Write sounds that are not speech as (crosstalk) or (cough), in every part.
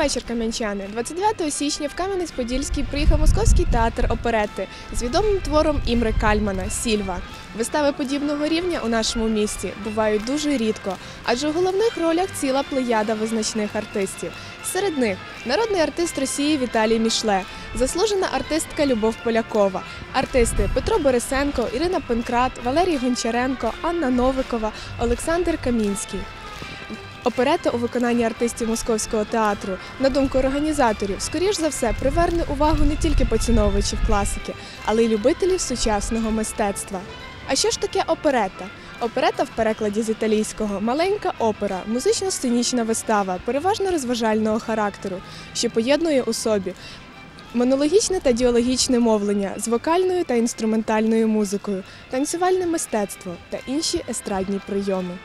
вечір, кам'янчани. 29 січня в Кам'янець-Подільський приїхав Московський театр оперети з відомим твором Імри Кальмана Сільва. Вистави подібного рівня у нашому місті бувають дуже рідко, адже у головних ролях ціла плеяда визначних артистів. Серед них народний артист Росії Віталій Мішле, заслужена артистка Любов Полякова, артисти Петро Борисенко, Ірина Пенкрат, Валерій Гончаренко, Анна Новикова, Олександр Камінський. Оперета у виконанні артистів Московського театру, на думку організаторів, скоріш за все приверне увагу не тільки поціновувачів класики, але й любителів сучасного мистецтва. А що ж таке оперета? Оперета в перекладі з італійського маленька опера, музично-сценічна вистава, переважно розважального характеру, що поєднує у собі монологічне та діалогічне мовлення з вокальною та інструментальною музикою, танцювальне мистецтво та інші естрадні прийоми.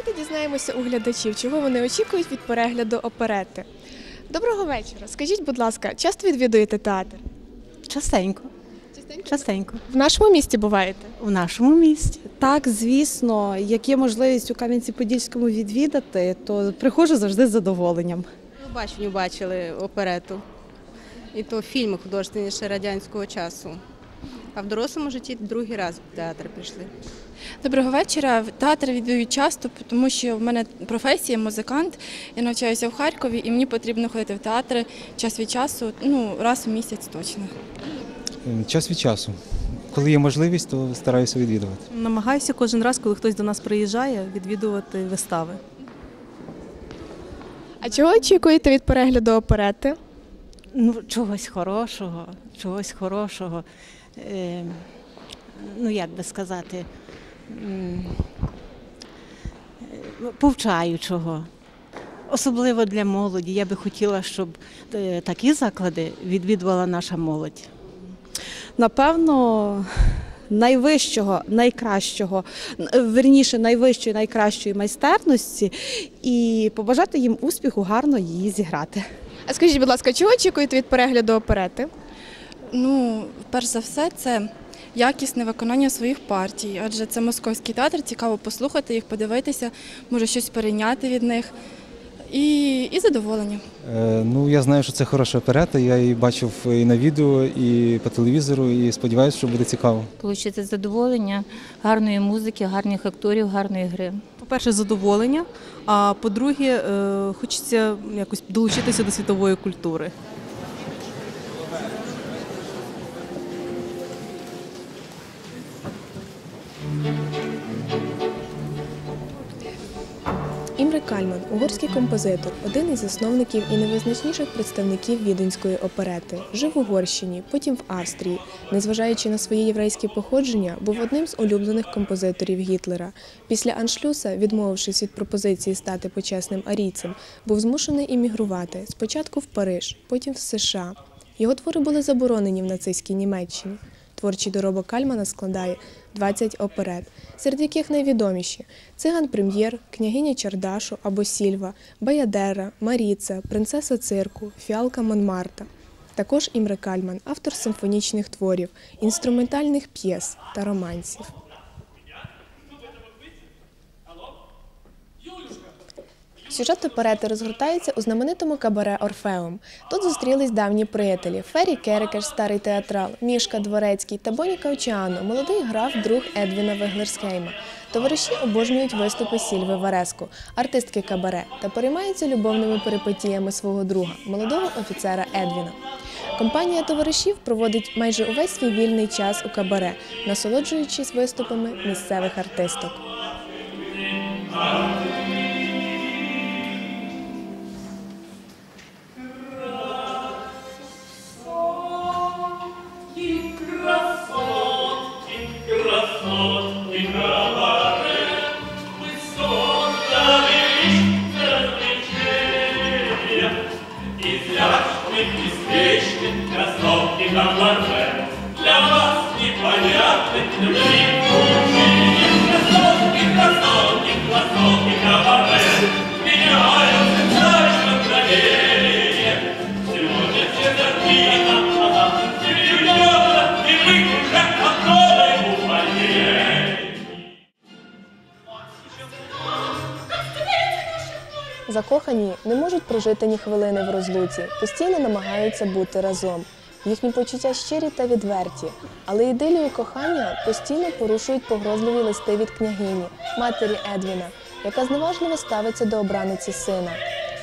Давайте дізнаємося у глядачів, чого вони очікують від перегляду оперети. Доброго вечора. Скажіть, будь ласка, часто відвідуєте театр? Частенько, частенько. В нашому місті буваєте? У нашому місті. Так, звісно, як є можливість у Кам'янці-Подільському відвідати, то приходжу завжди з задоволенням. У баченню бачили оперету. І то фільми художні ще радянського часу. А в дорослому житті другий раз в театр прийшли. Доброго вечора. Театр відвідую часто, тому що в мене професія музикант. Я навчаюся в Харкові, і мені потрібно ходити в театри час від часу, ну раз у місяць точно. Ем, Час від часу. Коли є можливість, то стараюся відвідувати. Намагаюся кожен раз, коли хтось до нас приїжджає, відвідувати вистави. А чого очікуєте від перегляду оперети? Ну, чогось хорошого, чогось хорошого. Е, ну, як би сказати, е, повчаючого. Особливо для молоді. Я би хотіла, щоб е, такі заклади відвідувала наша молодь. Напевно, найвищого, найкращого, верніше, найвищої, найкращої майстерності і побажати їм успіху гарно її зіграти. А скажіть, будь ласка, чого очікуєте від перегляду оперети? Ну, перш за все, це якісне виконання своїх партій, адже це московський театр, цікаво послухати їх, подивитися, може щось перейняти від них. І, і задоволення. Е, Ну, я знаю, що це хороша оперета. Я її бачив і на відео, і по телевізору, і сподіваюся, що буде цікаво. Получити задоволення, гарної музики, гарних акторів, гарної гри. По-перше, задоволення, а по-друге, е, хочеться якось долучитися до світової культури. Кальман, угорський композитор, один із засновників і найвизначніших представників віденської оперети. Жив в Угорщині, потім в Австрії. Незважаючи на своє єврейське походження, був одним з улюблених композиторів Гітлера. Після аншлюса, відмовившись від пропозиції стати почесним арійцем, був змушений іммігрувати спочатку в Париж, потім в США. Його твори були заборонені в нацистській Німеччині. Творчий доробок Кальмана складає 20 оперет, серед яких найвідоміші Циган Прем'єр, Княгиня Чардашу або Сільва, Баядера, Маріца, Принцеса цирку, Фіалка Монмарта. Також Імре Кальман, автор симфонічних творів, інструментальних п'єс та романсів. Сюжет оперети розгортається у знаменитому кабаре Орфеум. Тут зустрілись давні приятелі Фері Керекеш, старий театрал, Мішка Дворецький та Боніка Очіано, молодий граф, друг Едвіна Веглерсхейма. Товариші обожнюють виступи Сільви Вареску, артистки кабаре, та переймаються любовними перипетіями свого друга, молодого офіцера Едвіна. Компанія товаришів проводить майже увесь свій вільний час у кабаре, насолоджуючись виступами місцевих артисток. Закохані не можуть прожити ні хвилини в розлуці, постійно намагаються бути разом. Їхні почуття щирі та відверті, але ідилію кохання постійно порушують погрозливі листи від княгині, матері Едвіна, яка зневажливо ставиться до обраниці сина.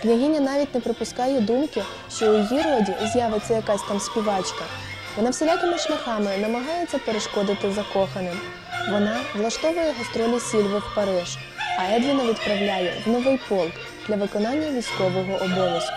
Княгиня навіть не припускає думки, що у її роді з'явиться якась там співачка. Вона всілякими шляхами намагається перешкодити закоханим. Вона влаштовує гастролі Сільви в Париж, а Едвіна відправляє в новий полк для виконання військового обов'язку.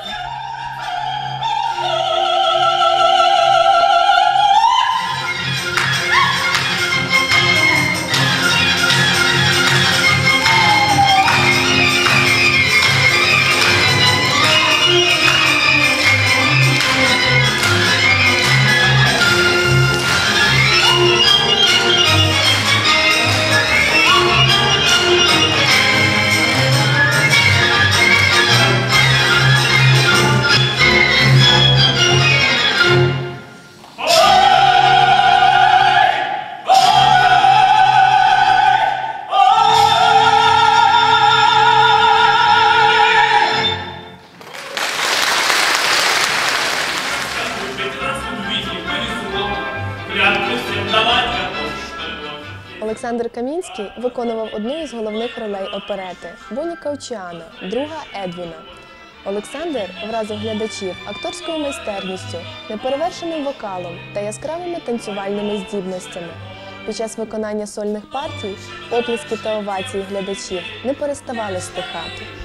Олександр виконував одну із головних ролей оперети Боніка Очіана, друга Едвіна. Олександр вразив глядачів акторською майстерністю, неперевершеним вокалом та яскравими танцювальними здібностями. Під час виконання сольних партій оплески та овації глядачів не переставали стихати.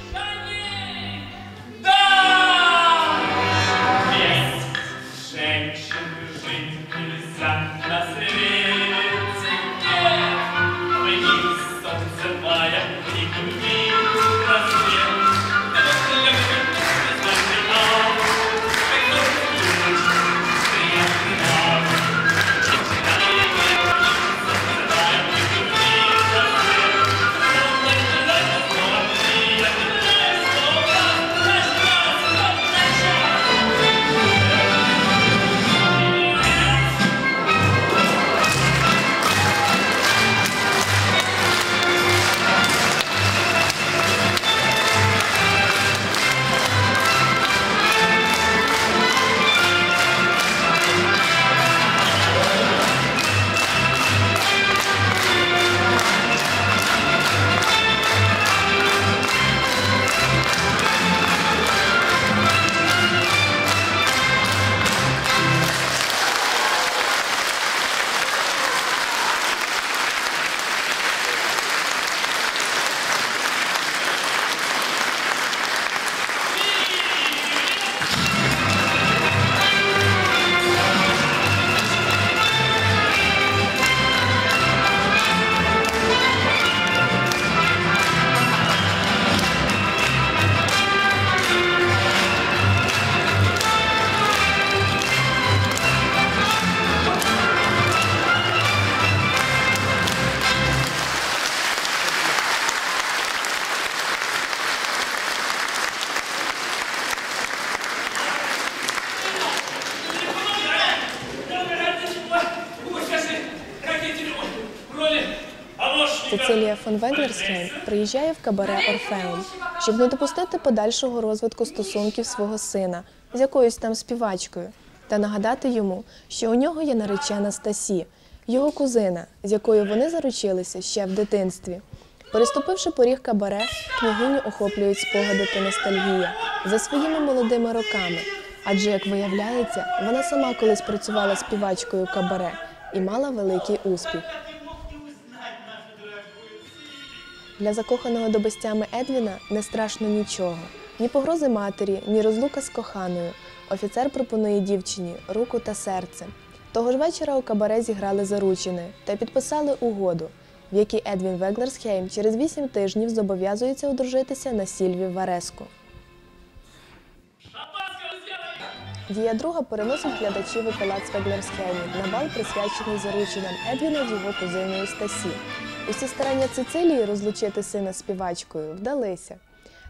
Цецилія фон Веглерсхейм приїжджає в кабаре Орфеум, щоб не допустити подальшого розвитку стосунків свого сина з якоюсь там співачкою, та нагадати йому, що у нього є наречена Стасі, його кузина, з якою вони заручилися ще в дитинстві. Переступивши поріг кабаре, княгиню охоплюють спогади та ностальгія за своїми молодими роками. Адже, як виявляється, вона сама колись працювала співачкою кабаре і мала великий успіх. Для закоханого до безтями Едвіна не страшно нічого. Ні погрози матері, ні розлука з коханою. Офіцер пропонує дівчині руку та серце. Того ж вечора у кабаре зіграли заручини та підписали угоду, в якій Едвін Веглерсхейм через вісім тижнів зобов'язується одружитися на Сільві Вареску. Дія друга переносить глядачів у палац Веглерсхеймів на бал, присвячений заручинам Едвіна з його кузиною Стасі. Усі старання Цицилії розлучити сина співачкою вдалися.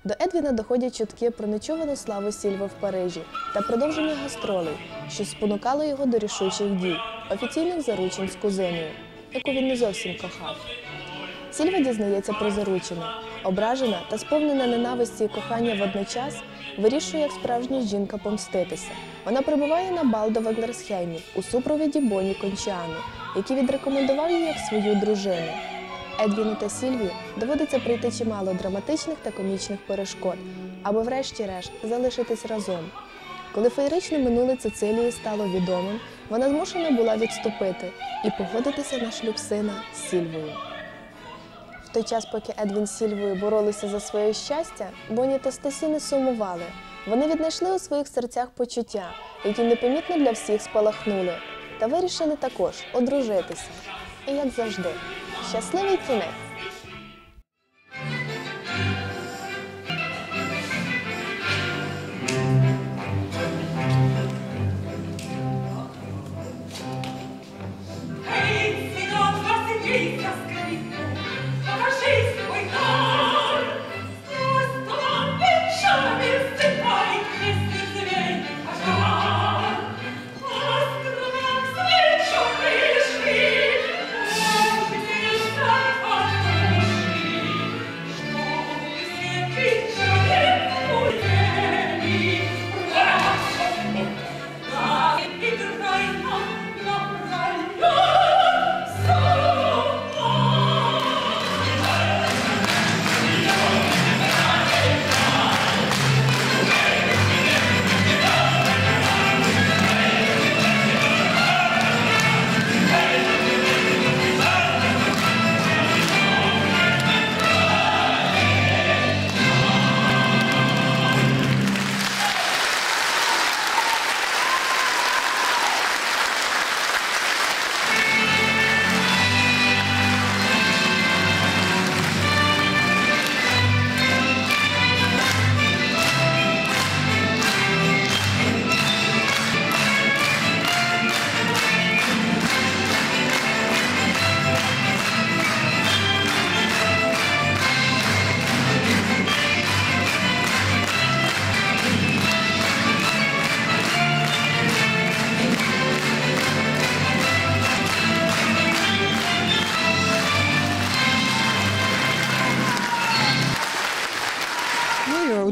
До Едвіна доходять чутки про нечувану славу Сільва в Парижі та продовження гастролей, що спонукало його до рішучих дій, офіційних заручин з кузиною, яку він не зовсім кохав. Сільва дізнається про заручене. Ображена та сповнена ненависті і кохання водночас, вирішує, як справжня жінка помститися. Вона прибуває на бал до Веглерсхеймів у супровіді Боні Кончіану, який відрекомендував її як свою дружину. Едвіну та Сільві доводиться пройти чимало драматичних та комічних перешкод, аби врешті-решт залишитись разом. Коли феєричне минуле Цицилії стало відомим, вона змушена була відступити і погодитися на шлюб сина з Сільвою. В той час, поки Едвін з Сільвою боролися за своє щастя, Боні та Стасі не сумували. Вони віднайшли у своїх серцях почуття, які непомітно для всіх спалахнули, та вирішили також одружитися. І як завжди, щасливий кінець!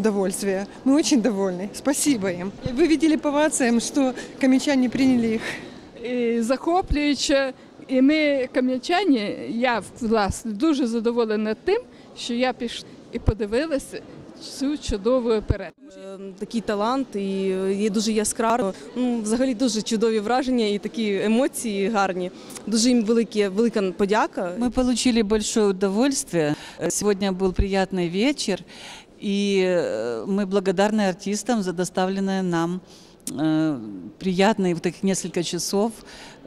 удовольствие. Мы очень довольны. Спасибо им. Вы видели по овациям, что каменчане приняли их. І захоплююче. І ми, кам'ячані, я власне дуже задоволена тим, що я пішла і подивилася цю чудову оперету. Такий талант і є дуже яскраво. Ну, взагалі дуже чудові враження і такі емоції гарні. Дуже їм велике, велика подяка. Мы получили большое удовольствие. Э, Сегодня был приятный вечер, и э, мы благодарны артистам за доставленное нам э, приятные вот таких несколько часов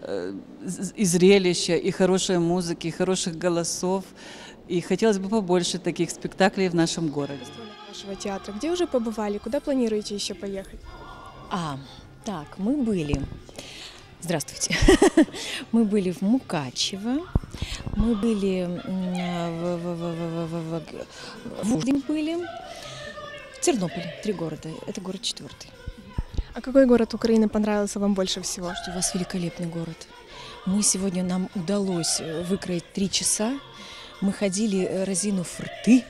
э, з- и зрелища, и хорошей музыки, и хороших голосов. И хотелось бы побольше таких спектаклей в нашем городе. вашего театра? Где уже побывали? Куда планируете еще поехать? А, так, мы были. Здравствуйте. (laughs) Мы были в Мукачево, мы были в, в, в, в Уждень были, Тернополь, три города. Это город четвертый. А какой город Украины понравился вам больше всего? Что у вас великолепный город. Мы сегодня нам удалось э, выкроить три часа. Мы ходили, э, разинув рты,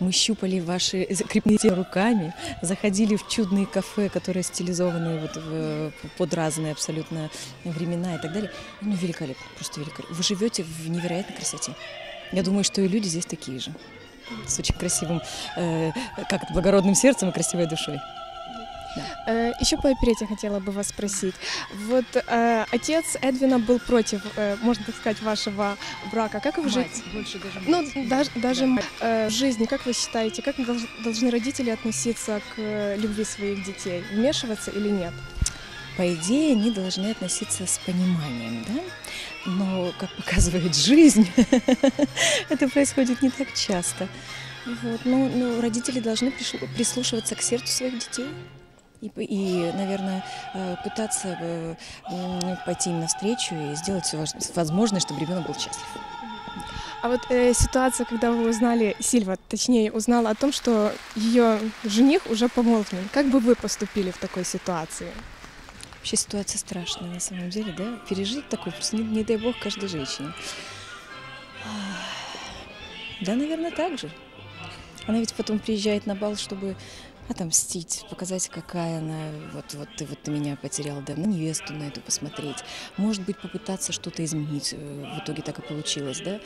мы щупали ваши крепкие руками, заходили в чудные кафе, которые стилизованы вот в- под разные абсолютно времена и так далее. Ну, великолепно, просто великолепно. Вы живете в невероятной красоте. Я думаю, что и люди здесь такие же. С очень красивым, э, как благородным сердцем и красивой душой. Э, еще по оперете хотела бы вас спросить. Вот э, отец Эдвина был против, э, можно так сказать, вашего брака. Как вы жить? Больше даже Ну, мать. даже, даже Да. Э, в жизни, как вы считаете, как долж- должны родители относиться к э, любви своих детей? Вмешиваться или нет? По идее, они должны относиться с пониманием, да? Но, как показывает жизнь, (laughs) это происходит не так часто. Вот. Ну, ну, родители должны прислушиваться к сердцу своих детей. И, и, наверное, э, пытаться э, пойти им навстречу и сделать все возможное, чтобы ребенок был счастлив. А вот э, ситуация, когда вы узнали, Сильва, точнее, узнала о том, что ее жених уже помолвлен. Как бы вы поступили в такой ситуации? Вообще ситуация страшная на самом деле, да? Пережить такое, просто не, не дай бог каждой женщине. Да, наверное, так же. Она ведь потом приезжает на бал, чтобы отомстить, показать, какая она, вот, вот ты, вот ты меня потерял, да, на невесту на эту посмотреть. Может быть, попытаться что-то изменить. Э, В итоге так и получилось, да?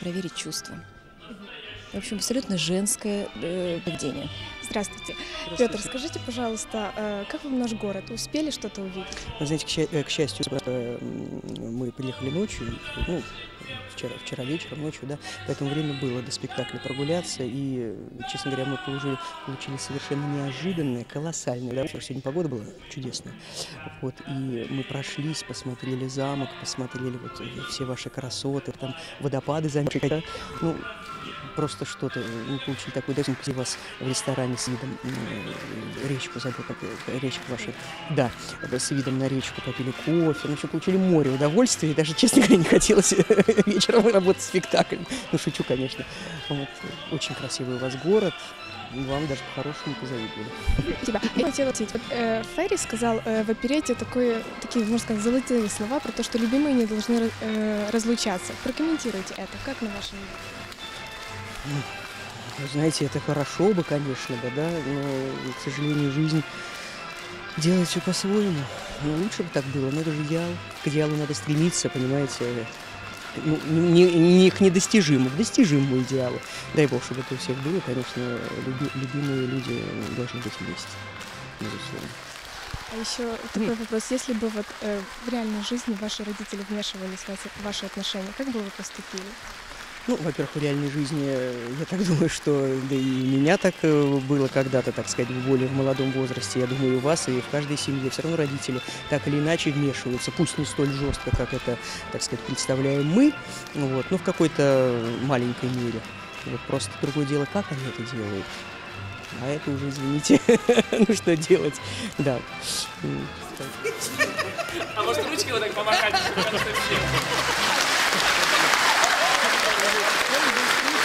Проверить чувства. В общем, абсолютно женское э, поведение. Здравствуйте. Петр, скажите, пожалуйста, э, как вам наш город? Успели что-то увидеть? Вы знаете, к, ща- э, к счастью, э, мы приехали ночью, ну, вчера, вчера вечером, ночью, да, поэтому время было до спектакля прогуляться, и, честно говоря, мы получили, получили совершенно неожиданное, колоссальное, да, потому что сегодня погода была чудесная, вот, и мы прошлись, посмотрели замок, посмотрели вот э, все ваши красоты, там водопады замечательные, ну, просто что-то, мы получили такой удовольствие, где вас в ресторане с видом э, речку забыл, как э, речка ваша, да, э, с видом на речку попили кофе, ну, еще получили море удовольствия, и даже, честно говоря, не хотелось (laughs) вечером работать спектакль. Ну, шучу, конечно. Вот. Очень красивый у вас город, вам даже по-хорошему позавидовали. Спасибо. Я хотела спросить, вот, э, Ферри сказал э, в оперете такое, такие, можно сказать, золотые слова про то, что любимые не должны э, разлучаться. Прокомментируйте это, как на вашем Ну, знаете, это хорошо бы, конечно, бы, да, но, к сожалению, жизнь делает все по-своему. Ну, лучше бы так было, но это же идеал. К идеалу надо стремиться, понимаете, ну, не, не к недостижимому, к достижимому идеалу. Дай бог, чтобы это у всех было, конечно, люби- любимые люди должны быть вместе, безусловно. А еще такой вопрос. Если бы вот э, в реальной жизни ваши родители вмешивались в ваши отношения, как бы вы поступили? Ну, во-первых, в реальной жизни, э, я так (laughs) думаю, что да и у меня так э, было когда-то, так сказать, в более в молодом возрасте. Я думаю, и у вас, и в каждой семье все равно родители так или иначе вмешиваются, пусть не столь жестко, как это, так сказать, представляем мы, вот, но в какой-то маленькой мере. Вот просто другое дело, как они это делают. А это уже, извините, (laughs) ну что делать, да. А может ручки вот так помахать? Thank you.